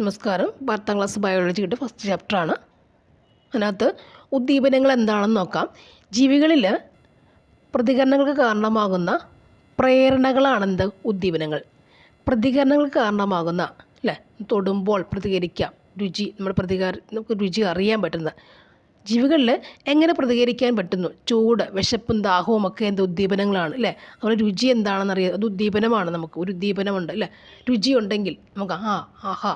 നമസ്കാരം. പത്താം class ബയോളജിയുടെ first ചാപ്റ്ററാണ്. അതിനകത്ത് ഉദ്ദീപനങ്ങൾ എന്താണെന്ന് നോക്കാം. ജീവികളിൽ പ്രതികരണങ്ങൾക്ക് കാരണമാകുന്ന പ്രേരണകളാണെന്ത്? ഉദ്ദീപനങ്ങൾ. പ്രതികരണങ്ങൾക്ക് കാരണമാകുന്ന അല്ലേ? തൊടുമ്പോൾ പ്രതികരിക്കാം. രുചി നമ്മൾ പ്രതികാര നമുക്ക് രുചി അറിയാൻ പറ്റുന്ന. ജീവികളിൽ എങ്ങനെ പ്രതികരിക്കാൻ പറ്റുന്നു? ചൂട് വിശപ്പും ദാഹവും ഒക്കെ എന്ത്? ഉദ്ദീപനങ്ങളാണ് അല്ലേ? അവരുടെ രുചി എന്താണെന്ന് അറിയാം അത് ഉദ്ദീപനമാണ് നമുക്ക്. ഒരു ഉദ്ദീപനമുണ്ട് അല്ലേ? രുചി ഉണ്ടെങ്കിൽ നമുക്ക് ആ ആഹാ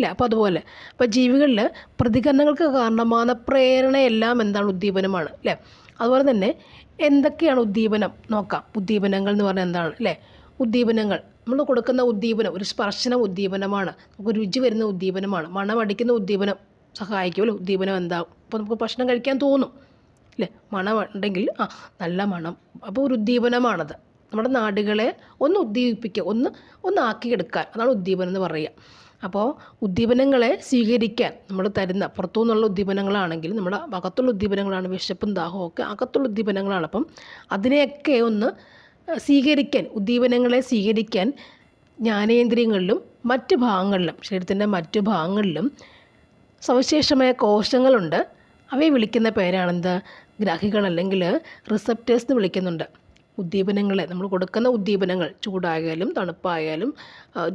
ഇല്ല അപ്പോൾ അതുപോലെ അപ്പോൾ ജീവികളിൽ പ്രതികരണങ്ങൾക്ക് കാരണമാകുന്ന പ്രേരണയെല്ലാം എന്താണ് ഉദ്ദീപനമാണ് അല്ലേ? അതുപോലെ തന്നെ എന്തൊക്കെയാണ് ഉദ്ദീപനം? നോക്കാം. ഉദ്ദീപനങ്ങൾ എന്ന് പറഞ്ഞാൽ എന്താണ് അല്ലേ? ഉദ്ദീപനങ്ങൾ. നമ്മൾ കൊടുക്കുന്ന ഉദ്ദീപനം ഒരു സ്പർശന ഉദ്ദീപനമാണ്. നമുക്ക് രുചി വരുന്ന ഉദ്ദീപനമാണ്. മണമടിക്കുന്ന ഉദ്ദീപനം സഹായിക്കുമല്ലോ ഉദ്ദീപനം എന്താകും അപ്പോൾ നമുക്ക് ഭക്ഷണം കഴിക്കാൻ തോന്നും അല്ലേ? മണം ഉണ്ടെങ്കിൽ ആ നല്ല മണം. അപ്പോൾ ഒരു ഉദ്ദീപനമാണത്. നമ്മുടെ നാടുകളെ ഒന്ന് ഉദ്ദീപിക്കുക ഒന്ന് ഒന്ന് ആക്കിയെടുക്കാൻ അതാണ് ഉദ്ദീപനം എന്ന് പറയുക. അപ്പോൾ ഉദ്ദീപനങ്ങളെ സ്വീകരിക്കാൻ നമ്മൾ തരുന്ന പുറത്തു നിന്നുള്ള ഉദ്ദീപനങ്ങളാണെങ്കിൽ നമ്മുടെ അകത്തുള്ള ഉദ്ദീപനങ്ങളാണ് വിശപ്പും ദാഹവും ഒക്കെ അകത്തുള്ള ഉദ്ദീപനങ്ങളാണ്. അപ്പം അതിനെയൊക്കെ ഒന്ന് സ്വീകരിക്കാൻ ഉദ്ദീപനങ്ങളെ സ്വീകരിക്കാൻ ജ്ഞാനേന്ദ്രിയങ്ങളിലും മറ്റ് ഭാഗങ്ങളിലും ശരീരത്തിന്റെ മറ്റു ഭാഗങ്ങളിലും സവിശേഷമായ കോശങ്ങളുണ്ട്. അവയെ വിളിക്കുന്ന പേരാണെന്ത്? ഗ്രാഹികൾ അല്ലെങ്കിൽ റിസപ്റ്റേഴ്സ് എന്ന് വിളിക്കുന്നുണ്ട്. ഉദ്ദീപനങ്ങളെ നമ്മൾ കൊടുക്കുന്ന ഉദ്ദീപനങ്ങൾ ചൂടായാലും തണുപ്പായാലും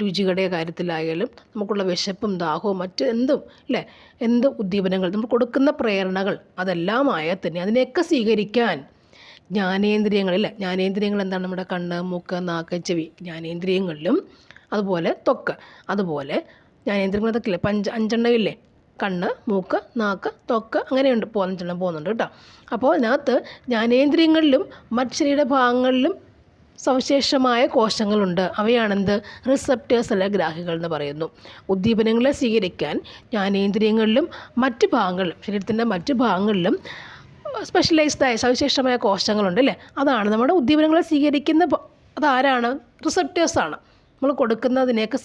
രുചികളുടെ കാര്യത്തിലായാലും നമുക്കുള്ള വിശപ്പും ദാഹവും മറ്റ് എന്തും അല്ലേ? എന്ത് ഉദ്ദീപനങ്ങൾ നമ്മൾ കൊടുക്കുന്ന പ്രേരണകൾ അതെല്ലാം ആയാൽ തന്നെ അതിനെയൊക്കെ സ്വീകരിക്കാൻ ജ്ഞാനേന്ദ്രിയങ്ങളില്ല ജ്ഞാനേന്ദ്രിയങ്ങൾ എന്താണ് നമ്മുടെ കണ്ണ് മൂക്ക് നാക്ക് ചെവി? ജ്ഞാനേന്ദ്രിയങ്ങളിലും അതുപോലെ തൊക്ക് അതുപോലെ ജ്ഞാനേന്ദ്രിയങ്ങൾ അതൊക്കെ ഇല്ലേ? പഞ്ച അഞ്ചെണ്ണമില്ലേ കണ്ണ് മൂക്ക് നാക്ക് തൊക്ക് അങ്ങനെയുണ്ട് പോ അഞ്ചെണ്ണം പോകുന്നുണ്ട് കേട്ടോ. അപ്പോൾ അതിനകത്ത് ജ്ഞാനേന്ദ്രിയങ്ങളിലും മറ്റ് ഭാഗങ്ങളിലും സവിശേഷമായ കോശങ്ങളുണ്ട്. അവയാണെന്ത്? റിസപ്റ്റേഴ്സ് അല്ല ഗ്രാഹികൾ എന്ന് പറയുന്നു. ഉദ്ദീപനങ്ങളെ സ്വീകരിക്കാൻ ജ്ഞാനേന്ദ്രിയങ്ങളിലും മറ്റ് ഭാഗങ്ങളിലും ശരീരത്തിന്റെ മറ്റ് ഭാഗങ്ങളിലും സ്പെഷ്യലൈസ്ഡായ സവിശേഷമായ കോശങ്ങളുണ്ട് അല്ലേ? അതാണ് നമ്മുടെ ഉദ്ദീപനങ്ങളെ സ്വീകരിക്കുന്ന അതാരാണ്? റിസപ്റ്റേഴ്സാണ് നമ്മൾ കൊടുക്കുന്നതിനെയൊക്കെ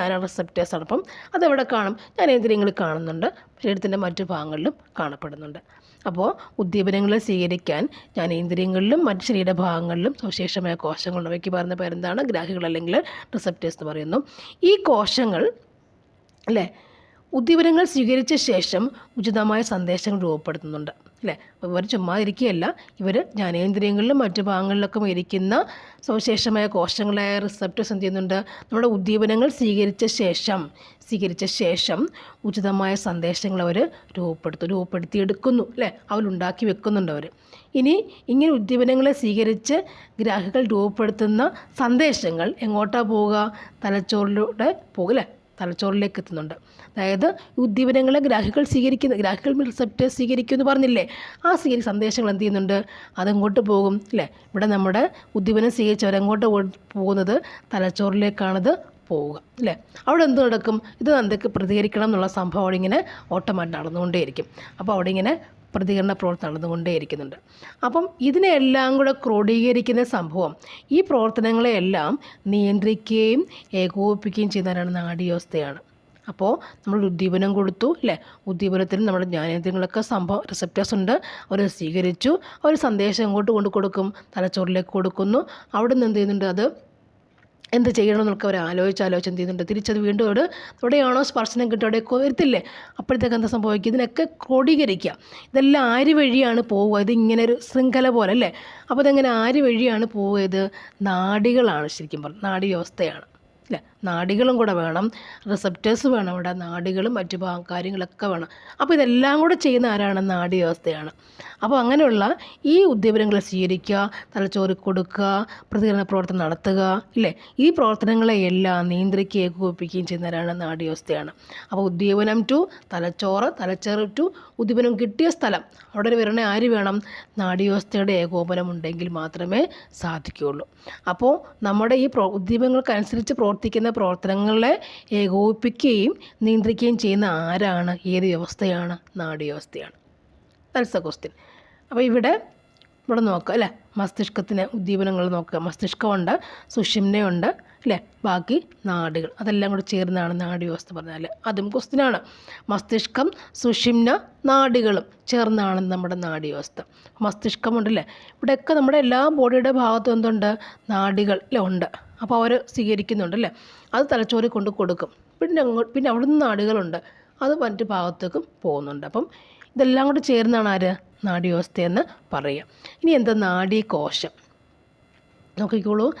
ആരാണ് റിസപ്റ്റേഴ്സാണ് അപ്പം അതെവിടെ കാണും? ഞാൻ ജ്ഞാനേന്ദ്രിയങ്ങളിൽ കാണുന്നുണ്ട്. ശരീരത്തിന്റെ മറ്റു ഭാഗങ്ങളിലും കാണപ്പെടുന്നുണ്ട്. അപ്പോൾ ഉദ്ദീപനങ്ങളെ സ്വീകരിക്കാൻ ജ്ഞാനേന്ദ്രിയങ്ങളിലും മറ്റ് ശരീരഭാഗങ്ങളിലും സവിശേഷമായ കോശങ്ങളുണ്ട്. അവയ്ക്ക് പറയുന്ന പേരെന്താണ്? ഗ്രാഹികൾ അല്ലെങ്കിൽ റിസപ്റ്റേഴ്സ് എന്ന് പറയുന്നു. ഈ കോശങ്ങൾ അല്ലേ? ഉദ്ദീപനങ്ങൾ സ്വീകരിച്ച ശേഷം ഉചിതമായ സന്ദേശങ്ങൾ രൂപപ്പെടുത്തുന്നുണ്ട്. അല്ലേ? ഇവർ ചുമ്മാ ഇരിക്കുകയല്ല. ഇവർ ജ്ഞാനേന്ദ്രിയങ്ങളിലും മറ്റു ഭാഗങ്ങളിലൊക്കെ ഇരിക്കുന്ന സവിശേഷമായ കോശങ്ങളായ റിസപ്റ്റേഴ്സ് എന്ത് ചെയ്യുന്നുണ്ട്? നമ്മുടെ ഉദ്ദീപനങ്ങൾ സ്വീകരിച്ച ശേഷം സ്വീകരിച്ച ശേഷം ഉചിതമായ സന്ദേശങ്ങൾ അവർ രൂപപ്പെടുത്തും രൂപപ്പെടുത്തിയെടുക്കുന്നു. അല്ലേ? അവരുണ്ടാക്കി വെക്കുന്നുണ്ട് അവർ ഇനി ഇങ്ങനെ ഉദ്ദീപനങ്ങളെ സ്വീകരിച്ച് ഗ്രാഹികൾ രൂപപ്പെടുത്തുന്ന സന്ദേശങ്ങൾ എങ്ങോട്ടാണ് പോവുക? തലച്ചോറിലൂടെ പോകും അല്ലേ? തലച്ചോറിലേക്ക് എത്തുന്നുണ്ട്. അതായത് ഉദ്ദീപനങ്ങളെ ഗ്രാഹികൾ സ്വീകരിക്കുന്ന ഗ്രാഹികൾ റിസപ്റ്റ് സ്വീകരിക്കും എന്ന് പറഞ്ഞില്ലേ? ആ സ്വീകരിച്ച സന്ദേശങ്ങൾ എന്ത് ചെയ്യുന്നുണ്ട്? അതങ്ങോട്ട് പോകും അല്ലേ ഇവിടെ നമ്മുടെ ഉദ്ദീപനം സ്വീകരിച്ചവരങ്ങോട്ട് പോകുന്നത് തലച്ചോറിലേക്കാണത് പോവുക അല്ലേ അവിടെ എന്ത് നടക്കും? ഇത് എന്തൊക്കെ പ്രതികരിക്കണം എന്നുള്ള സംഭവം അവിടെ ഇങ്ങനെ ഓട്ടോമാറ്റ് നടന്നുകൊണ്ടേയിരിക്കും. അപ്പോൾ അവിടെ ഇങ്ങനെ പ്രതികരണ പ്രവർത്തനം നടന്നുകൊണ്ടേയിരിക്കുന്നുണ്ട് അപ്പം ഇതിനെല്ലാം കൂടെ ക്രോഡീകരിക്കുന്ന സംഭവം ഈ പ്രവർത്തനങ്ങളെയെല്ലാം നിയന്ത്രിക്കുകയും ഏകോപിപ്പിക്കുകയും ചെയ്യുന്നവരാണ് നാഡീവ്യവസ്ഥയാണ്. അപ്പോൾ നമ്മൾ ഉദ്ദീപനം കൊടുത്തു അല്ലേ? ഉദ്ദീപനത്തിന് നമ്മുടെ ജ്ഞാനേന്ദ്രങ്ങളൊക്കെ സംഭവം റിസപ്റ്റേഴ്സ് ഉണ്ട്. അവർ സ്വീകരിച്ചു. അവർ സന്ദേശം ഇങ്ങോട്ട് കൊണ്ട് കൊടുക്കും തലച്ചോറിലേക്ക് കൊടുക്കുന്നു. അവിടെ നിന്ന് എന്ത് ചെയ്യുന്നുണ്ട് അത് എന്ത് ചെയ്യണം എന്നൊക്കെ അവർ ആലോചിച്ച് ആലോചിച്ച് എന്ത് ചെയ്യുന്നുണ്ട്. തിരിച്ചത് വീണ്ടും അവിടെ എവിടെയാണോ സ്പർശനം കിട്ടുക അവിടെ വരത്തില്ലേ അപ്പോഴത്തേക്ക് എന്താ സംഭവിക്കുക? ഇതിനൊക്കെ ക്രോഡീകരിക്കുക. ഇതെല്ലാം ആര് വഴിയാണ് പോവുക? ഇത് ഇങ്ങനെ ഒരു ശൃംഖല പോലെ അല്ലേ? അപ്പോൾ ഇതെങ്ങനെ ആര് വഴിയാണ് പോവുക? ഇത് നാടികളാണ് ശരിക്കും പറഞ്ഞു നാടി വ്യവസ്ഥയാണ് അല്ലേ നാഡികളും കൂടെ വേണം. റിസപ്റ്റേഴ്സ് വേണം അവിടെ. നാഡികളും മറ്റു കാര്യങ്ങളൊക്കെ വേണം. അപ്പോൾ ഇതെല്ലാം കൂടെ ചെയ്യുന്ന ആരാണ്? നാഡി വ്യവസ്ഥയാണ്. അപ്പോൾ അങ്ങനെയുള്ള ഈ ഉദ്ദീപനങ്ങളെ സ്വീകരിക്കുക തലച്ചോറി കൊടുക്കുക പ്രതികരണ പ്രവർത്തനം നടത്തുക ഇല്ലേ? ഈ പ്രവർത്തനങ്ങളെ എല്ലാം നിയന്ത്രിക്കുകയും ഏകോപിപ്പിക്കുകയും ചെയ്യുന്നവരാണ് നാഡി വ്യവസ്ഥയാണ്. അപ്പോൾ ഉദ്ദീപനം ടു തലച്ചോറ് തലച്ചോറ് ടു ഉദ്ദീപനം കിട്ടിയ സ്ഥലം. അവിടെ വരണ ആര് വേണം? നാഡി വ്യവസ്ഥയുടെ ഏകോപനം ഉണ്ടെങ്കിൽ മാത്രമേ സാധിക്കുകയുള്ളൂ. അപ്പോൾ നമ്മുടെ ഈ പ്രോ ഉദ്ദീപനങ്ങൾക്കനുസരിച്ച് പ്രവർത്തിക്കുന്ന പ്രവർത്തനങ്ങളെ ഏകോപിപ്പിക്കുകയും നിയന്ത്രിക്കുകയും ചെയ്യുന്ന ആരാണ്? ഏത് വ്യവസ്ഥയാണ്? നാഡി വ്യവസ്ഥയാണ്. ദാറ്റ്സ് എ ക്വസ്റ്റ്യൻ അപ്പോൾ ഇവിടെ ഇവിടെ നോക്കുക അല്ലേ? മസ്തിഷ്കത്തിന് ഉദ്ദീപനങ്ങൾ നോക്കുക. മസ്തിഷ്കമുണ്ട് സുഷിമ്നയുണ്ട് അല്ലേ? ബാക്കി നാടുകൾ. അതെല്ലാം കൂടി ചേർന്നാണ് നാഡി വ്യവസ്ഥ പറഞ്ഞാൽ അതും ക്വസ്റ്റിനാണ് മസ്തിഷ്കം സുഷിമ്ന നാഡികളും ചേർന്നാണ് നമ്മുടെ നാഡി വ്യവസ്ഥ. മസ്തിഷ്കമുണ്ടല്ലേ ഇവിടെയൊക്കെ നമ്മുടെ എല്ലാ ബോഡിയുടെ ഭാഗത്തും എന്തുണ്ട്? അല്ലേ? ഉണ്ട്. അപ്പോൾ അവർ സ്വീകരിക്കുന്നുണ്ട് അല്ലേ? അത് തലച്ചോറി കൊണ്ട് കൊടുക്കും. പിന്നെ അങ്ങോട്ട് പിന്നെ അവിടെ നിന്ന് നാടുകളുണ്ട്. അത് മറ്റു ഭാഗത്തേക്കും പോകുന്നുണ്ട്. അപ്പം ഇതെല്ലാം കൂടി ചേർന്നാണ് ആര്? നാഡീവ്യവസ്ഥയെന്ന് പറയുക ഇനി എന്താ നാഡീകോശം? നോക്കിക്കോളൂ.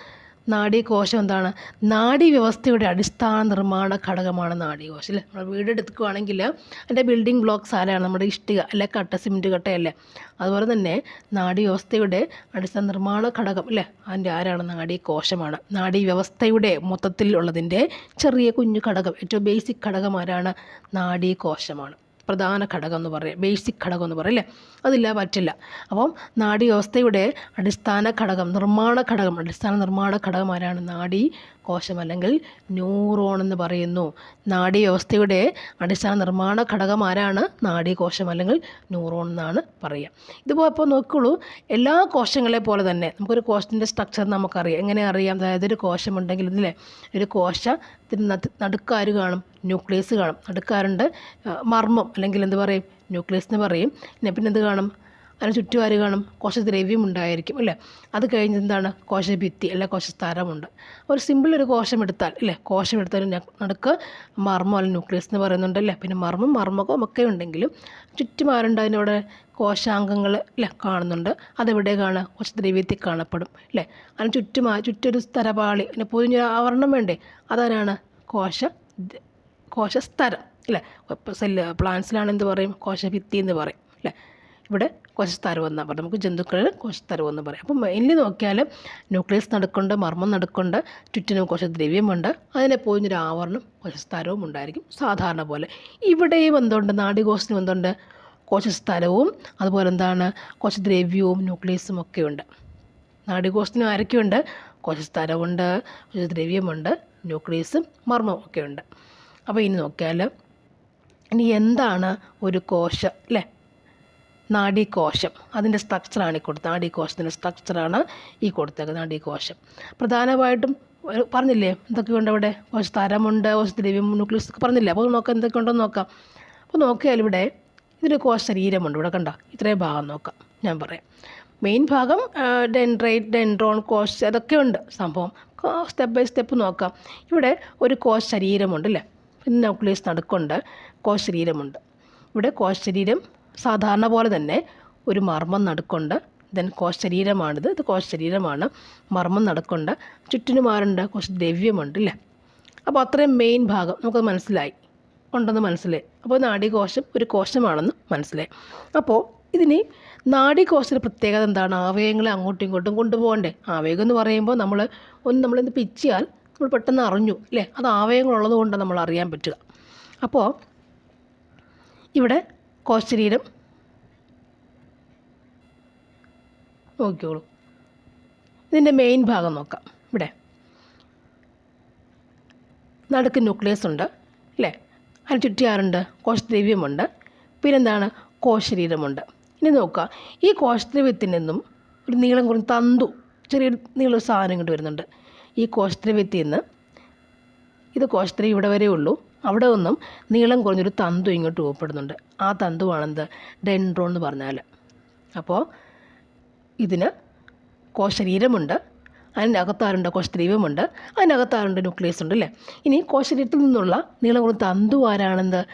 നാഡീകോശം എന്താണ്? നാഡീവ്യവസ്ഥയുടെ അടിസ്ഥാന നിർമ്മാണ ഘടകമാണ് നാഡീകോശം അല്ലേ? നമ്മൾ വീട് എടുക്കുകയാണെങ്കിൽ അതിന്റെ ബിൽഡിംഗ് ബ്ലോക്ക്സ് ആരാണ്? നമ്മുടെ ഇഷ്ടിക അല്ലെ? കട്ട സിമെന്റ് കട്ടയല്ലേ? അതുപോലെ തന്നെ നാഡീവ്യവസ്ഥയുടെ അടിസ്ഥാന നിർമ്മാണ ഘടകം അല്ലേ? അതിന്റെ ആരാണ്? നാഡീകോശമാണ്. നാഡീവ്യവസ്ഥയുടെ മൊത്തത്തിൽ ഉള്ളതിന്റെ ചെറിയ കുഞ്ഞു ഘടകം ഏറ്റവും ബേസിക് ഘടകം ആരാണ്? നാഡീകോശമാണ്. പ്രധാന ഘടകം എന്ന് പറയാം ബേസിക് ഘടകം എന്ന് പറയും അല്ലേ? അതില്ല പറ്റില്ല. അപ്പം നാഡീവ്യവസ്ഥയുടെ അടിസ്ഥാന ഘടകം നിർമ്മാണ ഘടകം അടിസ്ഥാന നിർമ്മാണ ഘടകം ആരാണ്? നാഡീ കോശം അല്ലെങ്കിൽ ന്യൂറോൺ എന്ന് പറയുന്നു. നാഡീവ്യവസ്ഥയുടെ അടിസ്ഥാന നിർമ്മാണ ഘടകം ആരാണ്? നാഡീകോശം അല്ലെങ്കിൽ ന്യൂറോൺ എന്നാണ് പറയുക. ഇതിപ്പോൾ ഇപ്പോൾ നോക്കുള്ളൂ എല്ലാ കോശങ്ങളെ പോലെ തന്നെ നമുക്കൊരു കോശത്തിന്റെ സ്ട്രക്ചർ നമുക്കറിയാം. എങ്ങനെ അറിയാം? അതായത് ഒരു കോശമുണ്ടെങ്കിൽ ഇതിലെ ഒരു കോശത്തിന് നടുക്കാര് കാണും ന്യൂക്ലിയസ് കാണും. നടുക്കാരുണ്ട് മർമ്മം അല്ലെങ്കിൽ എന്ത് പറയും? ന്യൂക്ലിയസ് എന്ന് പറയും. പിന്നെ പിന്നെ എന്ത് കാണും? അതിന് ചുറ്റുപാര് കാണും കോശദ്രവ്യം ഉണ്ടായിരിക്കും അല്ലേ? അത് കഴിഞ്ഞ് എന്താണ്? കോശഭിത്തി അല്ലെ കോശസ്തരമുണ്ട്. ഒരു സിമ്പിൾ ഒരു കോശം എടുത്താൽ അല്ലേ? കോശം എടുത്താൽ നടുക്ക് മർമ്മം അല്ലെങ്കിൽ ന്യൂക്ലിയസ് എന്ന് പറയുന്നുണ്ട് അല്ലേ? പിന്നെ മർമ്മം മർമ്മകം ഒക്കെ ഉണ്ടെങ്കിലും ചുറ്റുമാരുണ്ട് അതിനവിടെ കോശാംഗങ്ങൾ അല്ലേ കാണുന്നുണ്ട്. അതെവിടെ കാണുക കോശദ്രവ്യത്തിൽ കാണപ്പെടും അല്ലേ? അതിന് ചുറ്റുമാ ചുറ്റൊരു സ്ഥലപാളി അതിന് പൊതിഞ്ഞൊരു ആവരണം വേണ്ടേ? അതാരാണ്? കോശ കോശസ്തരം അല്ലേ? സെല്ല് പ്ലാന്റ്സിലാണ് എന്ത് പറയും കോശഭിത്തി എന്ന് പറയും അല്ലേ? ഇവിടെ കോശസ്തരം എന്നാണ് പറയും. നമുക്ക് ജന്തുക്കളിൽ കോശസ്തരം എന്ന് പറയാം. അപ്പം മെയിൻലി നോക്കിയാൽ ന്യൂക്ലിയസ് നടുക്കുണ്ട് മർമ്മം നടുക്കുണ്ട് ചുറ്റിനും കോശദ്രവ്യമുണ്ട് അതിനെ പോയിഞ്ഞൊരു ആവരണം കോശസ്തരവും ഉണ്ടായിരിക്കും. സാധാരണ പോലെ. ഇവിടെയും എന്തുണ്ട്? നാടികോശത്തിനും എന്തുണ്ട്? കോശസ്തരവും അതുപോലെ എന്താണ്? കോശദ്രവ്യവും ന്യൂക്ലിയസും ഒക്കെ ഉണ്ട്. നാടികോശത്തിനും ആരൊക്കെയുണ്ട് കോശസ്തരമുണ്ട് കോശദ്രവ്യമുണ്ട് ന്യൂക്ലിയസും മർമ്മവും ഒക്കെ ഉണ്ട്. അപ്പോൾ ഇനി നോക്കിയാൽ ഇനി എന്താണ് ഒരു കോശം അല്ലേ? നാഡീകോശം. അതിന്റെ സ്ട്രക്ചറാണ് ഈ കൊടുത്തത്. നാഡീകോശത്തിന്റെ സ്ട്രക്ചറാണ് ഈ കൊടുത്തേക്കുന്നത് നാഡീകോശം. പ്രധാനമായിട്ടും പറഞ്ഞില്ലേ? എന്തൊക്കെയുണ്ട് അവിടെ? കോശതരമുണ്ട് കോശദ്രവ്യം ന്യൂക്ലിയസ് ഒക്കെ പറഞ്ഞില്ലേ? അപ്പോൾ നോക്കാം എന്തൊക്കെയുണ്ടെന്ന് നോക്കാം. അപ്പോൾ നോക്കിയാൽ ഇവിടെ ഇതിന് കോശ ശരീരമുണ്ട് ഇവിടെ കണ്ട? ഇത്രയും ഭാഗം നോക്കാം. ഞാൻ പറയാം. മെയിൻ ഭാഗം ഡെൻഡ്രൈറ്റ് ഡെൻഡ്രോൺ കോശ അതൊക്കെ ഉണ്ട് സംഭവം. സ്റ്റെപ്പ് ബൈ സ്റ്റെപ്പ് നോക്കാം. ഇവിടെ ഒരു കോശ ശരീരമുണ്ട് അല്ലേ? ന്യൂക്ലിയസ് നടുക്കുണ്ട് കോശ ശരീരമുണ്ട് ഇവിടെ കോശ ശരീരം സാധാരണ പോലെ തന്നെ ഒരു മർമ്മം നടുക്കുണ്ട് ദെൻ കോശ ശരീരമാണിത് ഇത് കോശ ശരീരമാണ് മർമ്മം നടക്കൊണ്ട് ചുറ്റിനുമാരുണ്ട് കുറച്ച് ദ്രവ്യമുണ്ട് അല്ലേ അപ്പോൾ അത്രയും മെയിൻ ഭാഗം നമുക്കത് മനസ്സിലായി. ഉണ്ടെന്ന് മനസ്സിലായി. അപ്പോൾ നാഡീകോശം ഒരു കോശമാണെന്ന് മനസ്സിലായി. അപ്പോൾ ഇതിന് നാഡീകോശത്തിന്റെ പ്രത്യേകത എന്താണ്? ആവേഗങ്ങളെ അങ്ങോട്ടും ഇങ്ങോട്ടും കൊണ്ടുപോകണ്ടേ? ആവേഗം എന്ന് പറയുമ്പോൾ നമ്മൾ ഒന്ന് നമ്മളിന്ന് പിച്ചിയാൽ നമ്മൾ പെട്ടെന്ന് അറിഞ്ഞു അല്ലേ അത് ആവേഗങ്ങളുള്ളത് കൊണ്ടാണ് നമ്മൾ അറിയാൻ പറ്റുക. അപ്പോൾ ഇവിടെ കോശരീരം. നോക്കിയോളൂ ഇതിന്റെ മെയിൻ ഭാഗം നോക്കാം. ഇവിടെ. നടുക്ക് ന്യൂക്ലിയസ് ഉണ്ട് അല്ലേ? അതിന് ചുറ്റിയാറുണ്ട് കോശദ്രവ്യമുണ്ട്. പിന്നെന്താണ്? കോശരീരമുണ്ട്. ഇനി നോക്കുക. ഈ കോശദ്രവ്യത്തിൽ നിന്നും ഒരു നീളം കുറഞ്ഞ തന്തു ചെറിയൊരു നീളം ഒരു സാധനം ഇങ്ങോട്ട് വരുന്നുണ്ട്. ഈ കോശദ്രവ്യത്തിൽ നിന്ന് ഇത് കോശദ്രവ്യം ഇവിടെ വരെ ഉള്ളൂ. അവിടെ ഒന്നും നീളം കുറഞ്ഞൊരു തന്തു ഇങ്ങോട്ട് രൂപപ്പെടുന്നുണ്ട്. ആ തന്തുവാണെന്ത്? ഡെൻഡ്രോൺ എന്ന് പറഞ്ഞാൽ അപ്പോൾ ഇതിന് കോശരീരമുണ്ട്. അതിനകത്താറുണ്ട് കോശദ്രവ്യമുണ്ട്. അതിനകത്താറുണ്ട് ന്യൂക്ലിയസ് ഉണ്ട് അല്ലേ? ഇനി കോശരീരത്തിൽ നിന്നുള്ള നീളം കുറഞ്ഞ തന്തു ആരാണെന്ത്?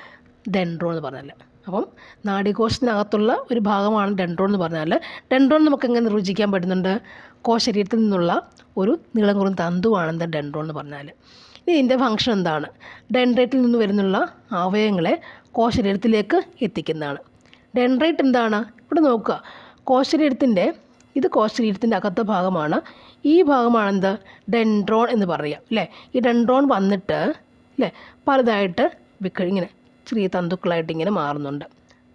ഡെൻഡ്രോൺ എന്ന് പറഞ്ഞാൽ അപ്പം നാഡീകോശത്തിനകത്തുള്ള ഒരു ഭാഗമാണ് ഡെൻഡ്രോൺ എന്ന് പറഞ്ഞാൽ ഡെൻഡ്രോൺ നമുക്ക് എങ്ങനെ നിർവചിക്കാൻ പറ്റുന്നുണ്ട്? കോശരീരത്തിൽ നിന്നുള്ള ഒരു നീളം കുറഞ്ഞ തന്തുവാണെന്ത്? ഡെൻഡ്രോൺ എന്ന് പറഞ്ഞാൽ ഇതിന്റെ ഫങ്ഷൻ എന്താണ്? ഡെൻഡ്രൈറ്റിൽ നിന്ന് വരുന്നുള്ള അവയവങ്ങളെ കോശരീരത്തിലേക്ക് എത്തിക്കുന്നതാണ്. ഡെൻഡ്രൈറ്റ് എന്താണ്? ഇവിടെ നോക്കുക. കോശരീരത്തിന്റെ ഇത് കോശരീരത്തിന്റെ അകത്ത ഭാഗമാണ്. ഈ ഭാഗമാണ് എന്ത്? ഡെൻഡ്രോൺ എന്ന് പറയുക അല്ലേ? ഈ ഡെൻഡ്രോൺ വന്നിട്ട് അല്ലേ? പലതായിട്ട് ഇങ്ങനെ ചെറിയ തന്തുക്കളായിട്ട് ഇങ്ങനെ മാറുന്നുണ്ട്.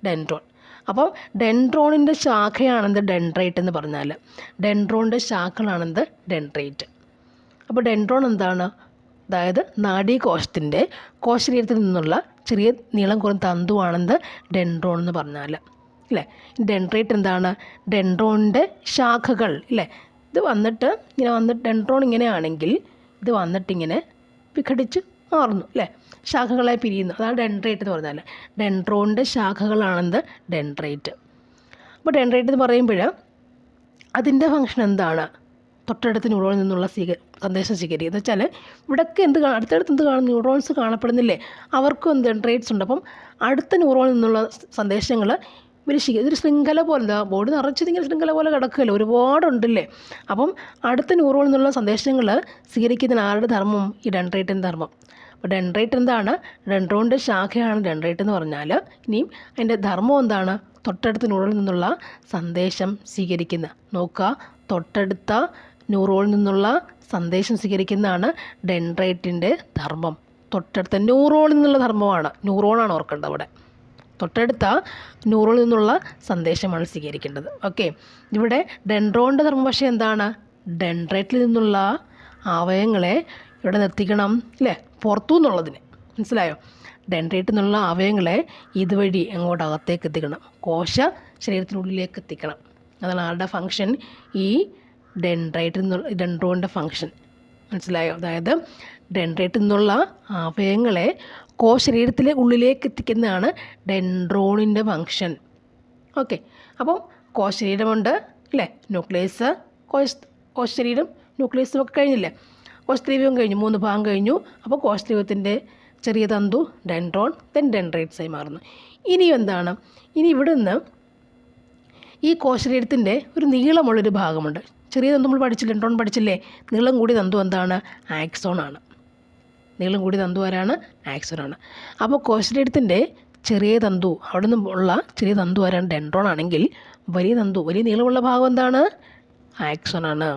ഡെൻഡ്രോൺ അപ്പം ഡെൻഡ്രോണിന്റെ ശാഖയാണെന്ത് ഡെൻഡ്രൈറ്റ് എന്ന് പറഞ്ഞാൽ ഡെൻഡ്രോണിന്റെ ശാഖകളാണെന്ത് ഡെൻഡ്രൈറ്റ് അപ്പോൾ ഡെൻഡ്രോൺ എന്താണ്? അതായത് നാഡീകോശത്തിന്റെ കോശരീരത്തിൽ നിന്നുള്ള ചെറിയ നീളം കുറഞ്ഞ തന്തുവാണെന്ന് ഡെൻഡ്രോൺ എന്ന് പറഞ്ഞാൽ അല്ലേ ഡെൻഡ്രേറ്റ് എന്താണ്? ഡെൻഡ്രോണിന്റെ ശാഖകൾ അല്ലേ ഇത് വന്നിട്ട് ഇങ്ങനെ വന്നിട്ട് ഡെൻഡ്രോൺ ഇങ്ങനെയാണെങ്കിൽ ഇത് വന്നിട്ടിങ്ങനെ വിഘടിച്ച് മാറുന്നു അല്ലേ ശാഖകളായി പിരിയുന്നു. അതാണ് ഡെൻഡ്രേറ്റ് എന്ന് പറഞ്ഞാൽ ഡെൻഡ്രോണിന്റെ ശാഖകളാണെന്ത് ഡെൻഡ്രേറ്റ്. അപ്പോൾ ഡെൻഡ്രേറ്റ് എന്ന് പറയുമ്പോൾ അതിന്റെ ഫങ്ഷൻ എന്താണ്? തൊട്ടടുത്ത ന്യൂറോണിൽ നിന്നുള്ള സ്വീക സന്ദേശം സ്വീകരിക്കുക എന്ന് വെച്ചാൽ ഇവിടെയൊക്കെ എന്ത് അടുത്തടുത്ത് എന്ത് കാണും? ന്യൂറോൺസ് കാണപ്പെടുന്നില്ലേ? അവർക്കും എന്ത് ഡെൻഡ്രൈറ്റ്സ് ഉണ്ട്? അപ്പം അടുത്ത ന്യൂറോണിൽ നിന്നുള്ള സന്ദേശങ്ങൾ ഇവർ സ്വീക ഇതൊരു ശൃംഖല പോലെ എന്താ ബോഡി നിറച്ചതിങ്ങനെ ശൃംഖല പോലെ കിടക്കുകയല്ലേ? ഒരുപാടുണ്ടല്ലേ? അപ്പം അടുത്ത ന്യൂറോണിൽ നിന്നുള്ള സന്ദേശങ്ങൾ സ്വീകരിക്കുന്നതിന് ആരുടെ ധർമ്മം? ഈ ഡെൻഡ്രൈറ്റിന്റെ ധർമ്മം. അപ്പോൾ ഡെൻഡ്രൈറ്റ് എന്താണ്? ഡെൻഡ്രോണിന്റെ ശാഖയാണ് ഡെൻഡ്രൈറ്റ് എന്ന് പറഞ്ഞാൽ ഇനിയും അതിന്റെ ധർമ്മം എന്താണ്? തൊട്ടടുത്ത ന്യൂറോണിൽ നിന്നുള്ള സന്ദേശം സ്വീകരിക്കുന്ന. നോക്കുക തൊട്ടടുത്ത ന്യൂറോണിൽ നിന്നുള്ള സന്ദേശം സ്വീകരിക്കുന്നതാണ് ഡെൻഡ്രൈറ്റിന്റെ ധർമ്മം. തൊട്ടടുത്ത ന്യൂറോണിൽ നിന്നുള്ള ധർമ്മമാണ്. ന്യൂറോണാണ് ഓർക്കേണ്ടത് അവിടെ. തൊട്ടടുത്ത ന്യൂറോണിൽ നിന്നുള്ള സന്ദേശമാണ് സ്വീകരിക്കേണ്ടത്. ഓക്കെ. ഇവിടെ ഡെൻഡ്രോണിന്റെ ധർമ്മം പക്ഷേ എന്താണ്? ഡെൻഡ്രൈറ്റിൽ നിന്നുള്ള അവയവങ്ങളെ ഇവിടെ നിർത്തിക്കണം അല്ലേ? പുറത്തു നിന്നുള്ളതിന്. മനസ്സിലായോ? ഡെൻഡ്രൈറ്റിൽ നിന്നുള്ള അവയവങ്ങളെ ഇതുവഴി അങ്ങോട്ട് അകത്തേക്ക് എത്തിക്കണം? കോശ ശരീരത്തിനുള്ളിലേക്ക് എത്തിക്കണം. അതാണ് ആരുടെ ഫങ്ഷൻ ഈ ഡെൻഡ്രൈറ്റിൽ എന്നുള്ള ഡെൻഡ്രോണിന്റെ ഫങ്ഷൻ മനസ്സിലായോ? അതായത് ഡെൻഡ്രൈറ്റ് എന്നുള്ള അവയവങ്ങളെ കോശരീരത്തിലെ ഉള്ളിലേക്ക് എത്തിക്കുന്നതാണ് ഡെൻഡ്രോണിന്റെ ഫങ്ഷൻ ഓക്കെ അപ്പം കോശരീരമുണ്ട് അല്ലേ ന്യൂക്ലിയസ് കോശ കോശരീരം ന്യൂക്ലിയസും ഒക്കെ കഴിഞ്ഞില്ലേ? കോശദ്രീവ്യവും കഴിഞ്ഞു മൂന്ന് ഭാഗം കഴിഞ്ഞു. അപ്പോൾ കോശദ്രീവ്യത്തിന്റെ ചെറിയ തന്തു ഡെൻഡ്രോൺ ദെൻ ഡെൻഡ്രൈറ്റ്സായി മാറുന്നു. ഇനി എന്താണ്? ഇനി ഇവിടുന്ന് ഈ കോശരീരത്തിന്റെ ഒരു നീളമുള്ളൊരു ഭാഗമുണ്ട്. ചെറിയ തന്തു നമ്മൾ പഠിച്ചില്ലേ ഇൻട്രോൺ പഠിച്ചില്ലേ? നീളം കൂടിയ തന്തു എന്താണ്? ആക്സോൺ ആണ്. നീളം കൂടിയ തന്തു ആരാണ്? ആക്സോൺ ആണ്. അപ്പോൾ കോശരീരത്തിന്റെ ചെറിയ തന്തു അവിടെ നിന്ന് ഉള്ള ചെറിയ തന്തു ആരാണ്? ഡെൻഡ്രോൺ ആണെങ്കിൽ വലിയ തന്തു വലിയ നീളമുള്ള ഭാഗം എന്താണ്? ആക്സോൺ ആണ്.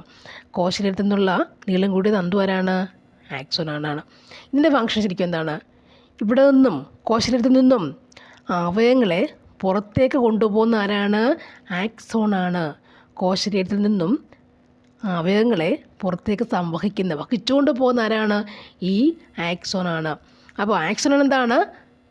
കോശരീരത്തിൽ നിന്നുള്ള നീളം കൂടിയ തന്തു ആരാണ്? ആക്സോൺ ആണ് ഇതിന്റെ ഫങ്ഷൻ ശരിക്കും എന്താണ്? ഇവിടെ നിന്നും കോശരീരത്തിൽ നിന്നും അവയങ്ങളെ പുറത്തേക്ക് കൊണ്ടുപോകുന്ന ആരാണ്? ആണ്. കോശരീരത്തിൽ നിന്നും അവയവങ്ങളെ പുറത്തേക്ക് സംവഹിക്കുന്ന വഹിച്ചുകൊണ്ട് പോകുന്ന ആരാണ്? ഈ ആക്സോൺ ആണ്. അപ്പോൾ ആക്സോൺ എന്താണ്?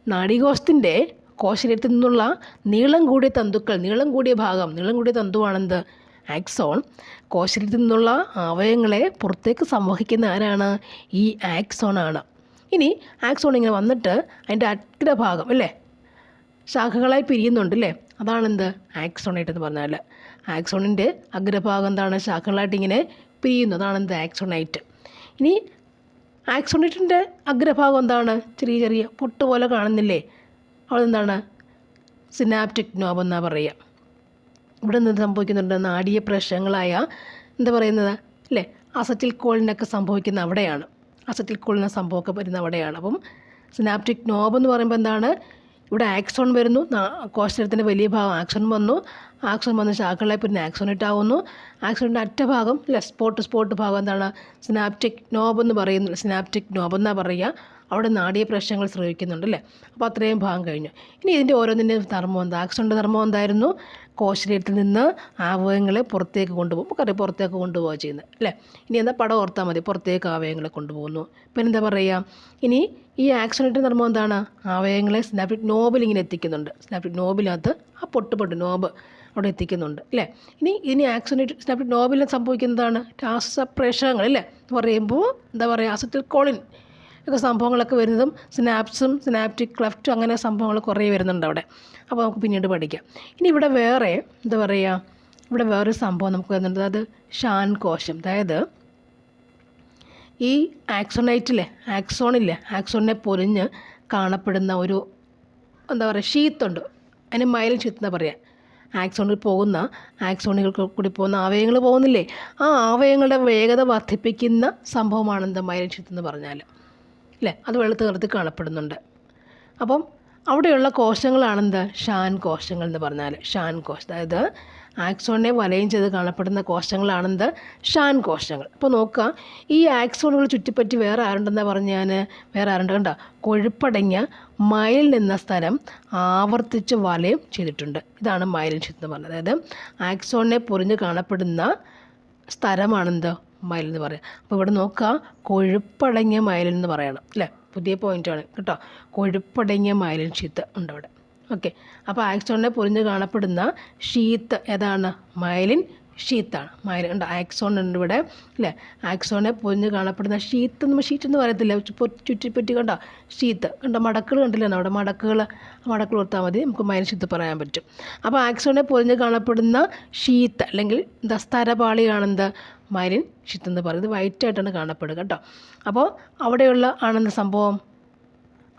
നാഡീകോശത്തിന്റെ കോശരീരത്തിൽ നിന്നുള്ള നീളം കൂടിയ തന്തുക്കൾ നീളം കൂടിയ ഭാഗം നീളം കൂടിയ തന്തുവാണെന്ത്? ആക്സോൺ. കോശരീരത്തിൽ നിന്നുള്ള അവയവങ്ങളെ പുറത്തേക്ക് സംവഹിക്കുന്ന ആരാണ്? ഈ ആക്സോൺ ആണ്. ഇനി ആക്സോൺ ഇങ്ങനെ വന്നിട്ട് അതിന്റെ അഗ്രഭാഗം അല്ലേ? ശാഖകളായി പിരിയുന്നുണ്ട് അല്ലേ? അതാണെന്ത്? ആക്സോണൈറ്റ് എന്ന് പറഞ്ഞാൽ ആക്സോണിന്റെ അഗ്രഭാഗം എന്താണ് ശാഖകളായിട്ട് ഇങ്ങനെ പിരിയുന്നതാണ് എന്ത് ആക്സോണൈറ്റ് ഇനി ആക്സോണൈറ്റിന്റെ അഗ്രഭാഗം എന്താണ്? ചെറിയ ചെറിയ പൊട്ട് പോലെ കാണുന്നില്ലേ? അവളെന്താണ് സിനാപ്റ്റിക് നോബ് എന്നാ പറയുക. ഇവിടെ നിന്ന് സംഭവിക്കുന്നുണ്ട്? നാടീയ പ്രശ്നങ്ങളായ എന്താ പറയുന്നത്? അല്ലേ? അസറ്റിൽ കോളിനൊക്കെ സംഭവിക്കുന്ന അവിടെയാണ്. അസറ്റിൽ കോളിന് സംഭവമൊക്കെ വരുന്ന അവിടെയാണ്. അപ്പം സിനാപ്റ്റിക് നോബ് എന്ന് പറയുമ്പോൾ എന്താണ്? ഇവിടെ ആക്സോൺ വരുന്നു. കോശത്തിന്റെ വലിയ ഭാഗം ആക്സോൺ വന്നു. ആക്സോൺ വന്ന് ശാഖകളായി പിന്നെ ആക്സോണിറ്റ് ആവുന്നു ആക്സോണിന്റെ അറ്റഭാഗം ഭാഗം അല്ലെ സ്പോട്ട് സ്പോട്ട് ഭാഗം എന്താണ്? സ്നാപ്റ്റിക് നോബ് എന്ന് പറയുന്നു. സിനാപ്റ്റിക് നോബ് എന്നാണ് പറയുക. അവിടെ നാടീയ പ്രശ്നങ്ങൾ ശ്രമിക്കുന്നുണ്ട് അല്ലേ? അപ്പോൾ അത്രയും ഭാഗം കഴിഞ്ഞു. ഇനി ഇതിന്റെ ഓരോന്നിന്റെ ധർമ്മം എന്താ? ആക്സിഡന്റ് ധർമ്മം എന്തായിരുന്നു? കോശരീരത്തിൽ നിന്ന് ആവയങ്ങളെ പുറത്തേക്ക് കൊണ്ടുപോകും. നമുക്കറിയാം പുറത്തേക്ക് കൊണ്ടുപോവുക ചെയ്യുന്നത് അല്ലേ? ഇനി എന്താ? പടം ഓർത്താൽ മതി. പുറത്തേക്ക് ആവയങ്ങളെ കൊണ്ടുപോകുന്നു. പിന്നെ എന്താ പറയുക? ഇനി ഈ ആക്സിഡന്റ് ധർമ്മം എന്താണ്? ആവയങ്ങളെ സ്നാപ്റ്റിക് നോബിൽ ഇങ്ങനെ എത്തിക്കുന്നുണ്ട്. സ്നാപ്റ്റിക് നോബിനകത്ത് ആ പൊട്ട് പൊട്ട് നോബ് അവിടെ എത്തിക്കുന്നുണ്ട് അല്ലേ? ഇനി ഇനി ആക്സിഡന്റ് സ്നാപ്റ്റിക് നോബിൽ സംഭവിക്കുന്നതാണ് രാസപ്രേഷകങ്ങൾ അല്ലേ? എന്ന് പറയുമ്പോൾ എന്താ പറയുക? അസറ്റിൽ കോളിൻ ഒക്കെ സംഭവങ്ങളൊക്കെ വരുന്നതും സ്നാപ്സും സ്നാപ്റ്റിക് ക്ലഫ്റ്റും അങ്ങനെ സംഭവങ്ങൾ കുറേ വരുന്നുണ്ട് അവിടെ. അപ്പോൾ നമുക്ക് പിന്നീട് പഠിക്കാം. ഇനി ഇവിടെ വേറെ എന്താ പറയുക? ഇവിടെ വേറൊരു സംഭവം നമുക്ക് വരുന്നുണ്ട്. അത് ഷാൻ കോശം അതായത് ഈ ആക്സോണൈറ്റിലെ ആക്സോണില്ലേ ആക്സോണിനെ പൊരിഞ്ഞ് കാണപ്പെടുന്ന ഒരു എന്താ പറയുക ഷീത്തുണ്ട്. അതിന് മൈലൻ ഷീത്ത് എന്താ പറയുക. ആക്സോണിൽ പോകുന്ന ആക്സോണുകൾക്ക് കൂടി പോകുന്ന ആവയങ്ങൾ പോകുന്നില്ലേ? ആ ആവയങ്ങളുടെ വേഗത വർദ്ധിപ്പിക്കുന്ന സംഭവമാണ് എന്താ മൈലൻ ഷീത്ത് എന്ന് പറഞ്ഞാൽ അല്ലേ? അത് വെള്ളത്ത് നിർത്തി കാണപ്പെടുന്നുണ്ട്. അപ്പം അവിടെയുള്ള കോശങ്ങളാണെന്ത്? ഷാൻ കോശങ്ങൾ എന്ന് പറഞ്ഞാൽ ഷാൻ കോശം അതായത് ആക്സോണിനെ വലയം ചെയ്ത് കാണപ്പെടുന്ന കോശങ്ങളാണെന്ത്? ഷാൻ കോശങ്ങൾ. അപ്പോൾ നോക്കുക ഈ ആക്സോണുകൾ ചുറ്റിപ്പറ്റി വേറെ ആരുണ്ടെന്നാ പറഞ്ഞാൽ വേറെ ആരുണ്ട്? കണ്ട? കൊഴുപ്പടങ്ങിയ മയിൽ എന്ന സ്ഥലം ആവർത്തിച്ച് വലയം ചെയ്തിട്ടുണ്ട്. ഇതാണ് ഷീത്ത് എന്ന് പറഞ്ഞത്. അതായത് ആക്സോണിനെ പൊറിഞ്ഞ് കാണപ്പെടുന്ന സ്ഥലമാണെന്ത്? മൈൽ എന്ന് പറയുക അപ്പോൾ ഇവിടെ നോക്കുക കൊഴുപ്പടങ്ങിയ മയിലെന്ന് പറയണം അല്ലേ? പുതിയ പോയിന്റാണ് കേട്ടോ. കൊഴുപ്പടങ്ങിയ മൈലിൻ ഷീത്ത് ഉണ്ട് അവിടെ. ഓക്കെ അപ്പോൾ ആക്സോണിനെ പൊരിഞ്ഞ് കാണപ്പെടുന്ന ഷീത്ത് ഏതാണ്? മയലിൻ ഷീത്താണ്. മൈലിൻ ഉണ്ട് ആക്സോൺ ഉണ്ട് ഇവിടെ അല്ലേ? ആക്സോണിനെ പൊരിഞ്ഞ് കാണപ്പെടുന്ന ഷീത്ത് നമ്മൾ ഷീറ്റ് എന്ന് പറയത്തില്ല. ചുറ്റി- ചുറ്റിപ്പറ്റി കണ്ടോ ഷീത്ത്. കണ്ടോ മടക്കുകൾ കണ്ടില്ലേ അവിടെ മടക്കുകൾ? മടക്കുകൾ ഓർത്താൽ മതി. നമുക്ക് മൈലിൻ ഷീത്ത് പറയാൻ പറ്റും. അപ്പോൾ ആക്സോണിനെ പൊരിഞ്ഞ് കാണപ്പെടുന്ന ഷീത്ത് അല്ലെങ്കിൽ ദസ്താരപാളിയാണെന്ത്? മൈലിൻ ഷിത്ത് എന്ന് പറയുന്നത് വൈറ്റായിട്ടാണ് കാണപ്പെടുക കേട്ടോ. അപ്പോൾ അവിടെയുള്ള ആണെന്ന സംഭവം?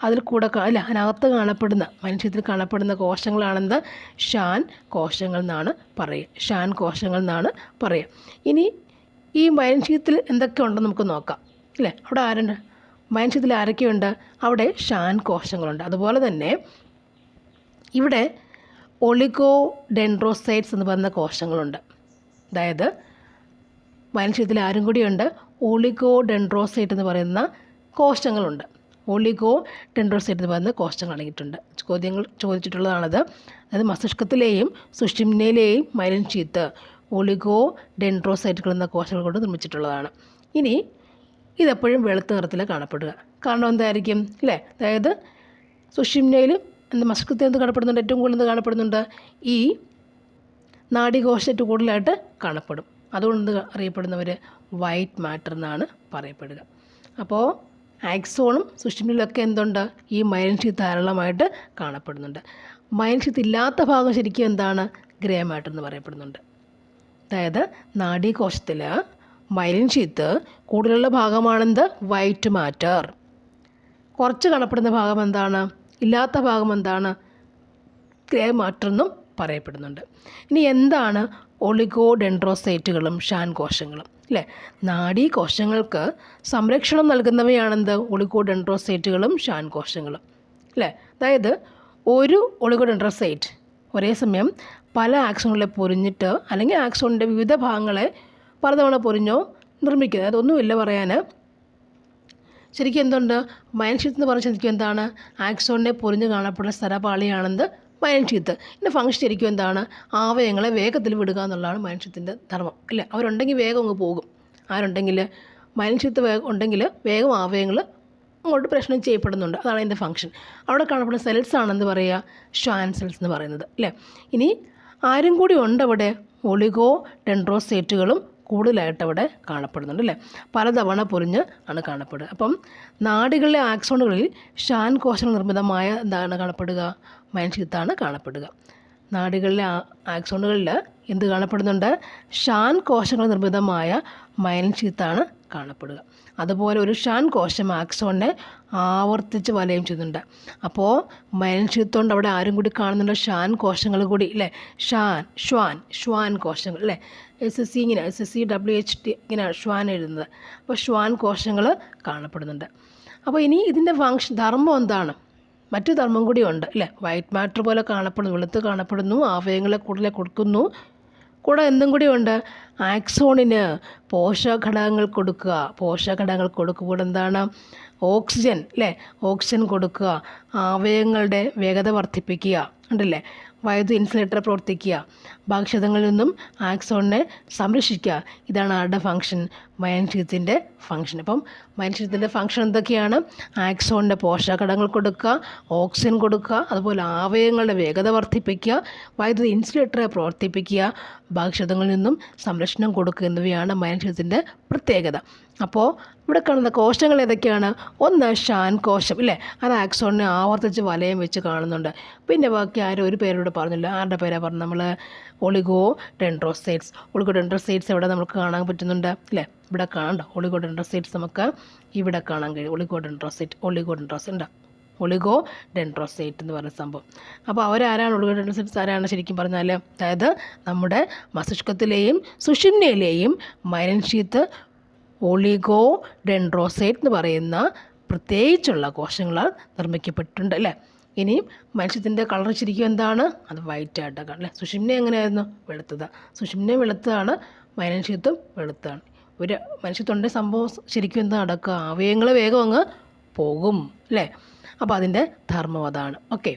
അതിൽ കൂടെ അല്ല അതിനകത്ത് കാണപ്പെടുന്ന മനുഷ്യത്തിൽ കാണപ്പെടുന്ന കോശങ്ങളാണെന്ന് ഷാൻ കോശങ്ങൾ എന്നാണ് പറയുക ഷാൻ കോശങ്ങൾ എന്നാണ് പറയുക ഇനി ഈ മനുഷ്യത്തിൽ എന്തൊക്കെ ഉണ്ടെന്ന് നമുക്ക് നോക്കാം. അല്ലേ? അവിടെ ആരുണ്ട്? മനുഷ്യത്തിൽ ആരൊക്കെയുണ്ട്? അവിടെ ഷാൻ കോശങ്ങളുണ്ട്. അതുപോലെ തന്നെ ഇവിടെ ഒളിഗോ ഡെൻഡ്രോസൈറ്റ്സ് എന്ന് പറയുന്ന കോശങ്ങളുണ്ട്. അതായത് മനുഷ്യത്തിൽ ആരും കൂടിയുണ്ട് ഓളിഗോ ഡെൻഡ്രോസൈറ്റ് എന്ന് പറയുന്ന കോശങ്ങളുണ്ട്. ഓളിഗോ ഡെൻഡ്രോസൈറ്റ് എന്ന് പറയുന്ന കോശങ്ങൾ അടങ്ങിയിട്ടുണ്ട്. ചോദ്യങ്ങൾ ചോദിച്ചിട്ടുള്ളതാണത്. അതായത് മസ്തിഷ്കത്തിലെയും സുഷിമ്നയിലെയും മൈലിൻ ചീത്ത് ഒളിഗോ ഡെൻഡ്രോസൈറ്റുകൾ എന്ന കോശങ്ങൾ കൊണ്ട് നിർമ്മിച്ചിട്ടുള്ളതാണ്. ഇനി ഇതെപ്പോഴും വെളുത്ത നിറത്തിൽ കാണപ്പെടുക. കാരണം എന്തായിരിക്കും? അല്ലേ? അതായത് സുഷിമ്നയിലും എന്ത് മസ്തിഷ്കത്തിൽ എന്ത് കാണപ്പെടുന്നുണ്ട്? ഏറ്റവും കൂടുതൽ എന്ത് കാണപ്പെടുന്നുണ്ട്? ഈ നാഡീകോശത്ത് കൂടുതലായിട്ട് കാണപ്പെടും. അതുകൊണ്ട് അറിയപ്പെടുന്നവർ വൈറ്റ് മാറ്റർ എന്നാണ് പറയപ്പെടുക. അപ്പോൾ ആക്സോണും സുഷിമിലൊക്കെ എന്തുണ്ട്? ഈ മൈലൻ ഷീത്ത് ധാരാളമായിട്ട് കാണപ്പെടുന്നുണ്ട്. മൈലൻ ഷീത്ത് ഇല്ലാത്ത ഭാഗം ശരിക്കും എന്താണ്? ഗ്രേ മാറ്റർ എന്ന് പറയപ്പെടുന്നുണ്ട്. അതായത് നാഡീകോശത്തിൽ മൈലിൻ ഷീത്ത് കൂടുതലുള്ള ഭാഗമാണെന്ത്? വൈറ്റ് മാറ്റർ കുറച്ച് കാണപ്പെടുന്ന ഭാഗം എന്താണ്? ഇല്ലാത്ത ഭാഗം എന്താണ്? ഗ്രേ മാറ്റർ എന്നും പറയപ്പെടുന്നുണ്ട്. ഇനി എന്താണ് ഒളിഗോഡെൻഡ്രോസൈറ്റുകളും ഷാൻ കോശങ്ങളും അല്ലേ? നാഡീ കോശങ്ങൾക്ക് സംരക്ഷണം നൽകുന്നവയാണെന്ത്? ഒളിഗോഡെൻഡ്രോസൈറ്റുകളും ഷാൻ കോശങ്ങളും അല്ലേ? അതായത് ഒരു ഒളിഗോഡെൻഡ്രോസൈറ്റ് ഒരേ സമയം പല ആക്സോണുകളെ പൊരിഞ്ഞിട്ട് അല്ലെങ്കിൽ ആക്സോണിന്റെ വിവിധ ഭാഗങ്ങളെ പലതവണ പൊരിഞ്ഞോ നിർമ്മിക്കുന്നത് അതൊന്നുമില്ല പറയാൻ. ശരിക്കും എന്തുണ്ട്? മയൻഷീത്ത് എന്ന് പറഞ്ഞ ശരിക്കും എന്താണ്? ആക്സോണിനെ പൊരിഞ്ഞ് കാണപ്പെടുന്ന സ്ഥലപാളിയാണെന്ത്? മയൻഷീത്ത് ഇതിന്റെ ഫംഗ്ഷൻ ശരിക്കും എന്താണ്? ആവയങ്ങളെ വേഗത്തിൽ വിടുക എന്നുള്ളതാണ് മനുഷ്യത്തിന്റെ ധർമ്മം. അല്ലേ? അവരുണ്ടെങ്കിൽ വേഗം അങ്ങ് പോകും. ആരുണ്ടെങ്കിൽ മനുഷ്യത്ത് വേഗം ഉണ്ടെങ്കിൽ വേഗം ആവയങ്ങൾ അങ്ങോട്ട് പ്രശ്നം ചെയ്യപ്പെടുന്നുണ്ട്. അതാണ് അതിന്റെ ഫംഗ്ഷൻ അവിടെ കാണപ്പെടുന്ന സെൽസ് ആണെന്ന് പറയുക ഷാൻ സെൽസ് എന്ന് പറയുന്നത്. അല്ലേ? ഇനി ആരും കൂടി ഉണ്ട് അവിടെ ഒളിഗോ ഡെൻഡ്രോസൈറ്റുകളും കൂടുതലായിട്ട് അവിടെ കാണപ്പെടുന്നുണ്ട് അല്ലേ? പലതവണ പൊരിഞ്ഞ് ആണ് കാണപ്പെടുക. അപ്പം നാടുകളിലെ ആക്സോണുകളിൽ ഷാൻ കോശങ്ങൾ നിർമ്മിതമായ എന്താണ് കാണപ്പെടുക? മനുഷ്യത്താണ് കാണപ്പെടുക. നാടുകളിലെ ആക്സോണുകളിൽ എന്ത് കാണപ്പെടുന്നുണ്ട്? ഷാൻ കോശങ്ങൾ നിർമ്മിതമായ മയൻഷീത്താണ് കാണപ്പെടുക. അതുപോലെ ഒരു ഷാൻ കോശം ആക്സോണിനെ ആവർത്തിച്ച് വലയം ചെയ്യുന്നുണ്ട്. അപ്പോൾ മയൻഷീത്തോണ്ട് അവിടെ ആരും കൂടി കാണുന്നുണ്ട് ഷാൻ കോശങ്ങൾ കൂടി അല്ലേ? ഷാൻ ഷ്വാൻ ഷ്വാൻ കോശങ്ങൾ അല്ലേ? എസ് എസ് സി ഇങ്ങനെ S S C W H T ഇങ്ങനെ ഷ്വാൻ എഴുതുന്നത്. അപ്പോൾ ഷ്വാൻ കോശങ്ങൾ കാണപ്പെടുന്നുണ്ട്. അപ്പോൾ ഇനി ഇതിന്റെ ഫങ്ഷൻ ധർമ്മം എന്താണ്? മറ്റു ധർമ്മം കൂടി ഉണ്ട് അല്ലേ? വൈറ്റ് മാറ്റർ പോലെ കാണപ്പെടുന്നു വെളുത്ത് കാണപ്പെടുന്നു ആവയങ്ങളെ കൂടുതൽ കൊടുക്കുന്നു. കൂടെ എന്തും കൂടി ഉണ്ട്? ആക്സോണിന് പോഷകഘടകങ്ങൾ കൊടുക്കുക. പോഷകഘടകങ്ങൾ കൊടുക്കുക കൂടെ എന്താണ്? ഓക്സിജൻ അല്ലേ? ഓക്സിജൻ കൊടുക്കുക. ആവയങ്ങളുടെ വേഗത വർദ്ധിപ്പിക്കുക. ഉണ്ടല്ലേ? വൈദ്യുത ഇൻസുലേറ്റർ പ്രവർത്തിക്കുക. ഭക്ഷ്യതങ്ങളിൽ നിന്നും ആക്സോണിനെ സംരക്ഷിക്കുക. ഇതാണ് ആരുടെ ഫങ്ഷൻ മയൻഷീത്തിന്റെ ഫങ്ഷൻ അപ്പം മയൻഷീത്തിന്റെ ഫങ്ഷൻ എന്തൊക്കെയാണ്? ആക്സോണിന്റെ പോഷകഘടകങ്ങൾ കൊടുക്കുക ഓക്സിജൻ കൊടുക്കുക അതുപോലെ ആവയങ്ങളുടെ വേഗത വർദ്ധിപ്പിക്കുക വൈദ്യുതി ഇൻസുലേറ്ററെ പ്രവർത്തിപ്പിക്കുക ഭക്ഷ്യതങ്ങളിൽ നിന്നും സംരക്ഷണം കൊടുക്കുക എന്നിവയാണ് മയൻഷീത്തിന്റെ പ്രത്യേകത. അപ്പോൾ ഇവിടെ കാണുന്ന കോശങ്ങൾ ഏതൊക്കെയാണ്? ഒന്ന് ഷാൻ കോശം ഇല്ലേ? അത് ആക്സോണിനെ ആവർത്തിച്ച് വലയം വെച്ച് കാണുന്നുണ്ട്. പിന്നെ ബാക്കി ആരും ഒരു പേരോട് പറഞ്ഞില്ല. ആരുടെ പേരാണ് പറഞ്ഞത് നമ്മൾ ഒളിഗോ ഡെൻഡ്രോസൈറ്റ്സ് ഒളിഗോ ഡെൻഡ്രോസൈറ്റ്സ് എവിടെ നമുക്ക് കാണാൻ പറ്റുന്നുണ്ട്? അല്ലേ ഇവിടെ കാണണ്ട ഒളിഗോ ഡെൻഡ്രോസൈറ്റ്സ് നമുക്ക് ഇവിടെ കാണാൻ കഴിയും. ഒളിഗോ ഡെൻഡ്രോസൈറ്റ് ഒളിഗോ ഡെൻഡ്രോസൈറ്റ് ഉണ്ട് ഒളിഗോ ഡെൻഡ്രോസൈറ്റ് എന്ന് പറയുന്ന സംഭവം. അപ്പോൾ അവരാരാണ് ഒളിഗോ ഡെൻഡ്രോസൈറ്റ്സ് ആരാണ് ശരിക്കും പറഞ്ഞാൽ അതായത് നമ്മുടെ മസ്തിഷ്കത്തിലെയും സുഷിമ്നയിലെയും മരൻഷീത്ത് ഒളിഗോ ഡെൻഡ്രോസൈറ്റ് എന്ന് പറയുന്ന പ്രത്യേകിച്ചുള്ള കോശങ്ങളാൽ നിർമ്മിക്കപ്പെട്ടിട്ടുണ്ട് അല്ലേ? ഇനിയും മനുഷ്യത്തിന്റെ കളർ ശരിക്കും എന്താണ്? അത് വൈറ്റ് ആയിട്ടൊക്കെ. അല്ലേ? സുഷിമ്നെ എങ്ങനെയായിരുന്നു വെളുത്തത്? സുഷിമ്നെ വെളുത്തതാണ് മനുഷ്യത്വം വെളുത്താണ്. ഒരു മനുഷ്യത്വന്റെ സംഭവം ശരിക്കും എന്താ നടക്കുക? അവയങ്ങൾ വേഗം അങ്ങ് പോകും. അല്ലേ? അപ്പോൾ അതിന്റെ ധർമ്മം അതാണ്. ഓക്കെ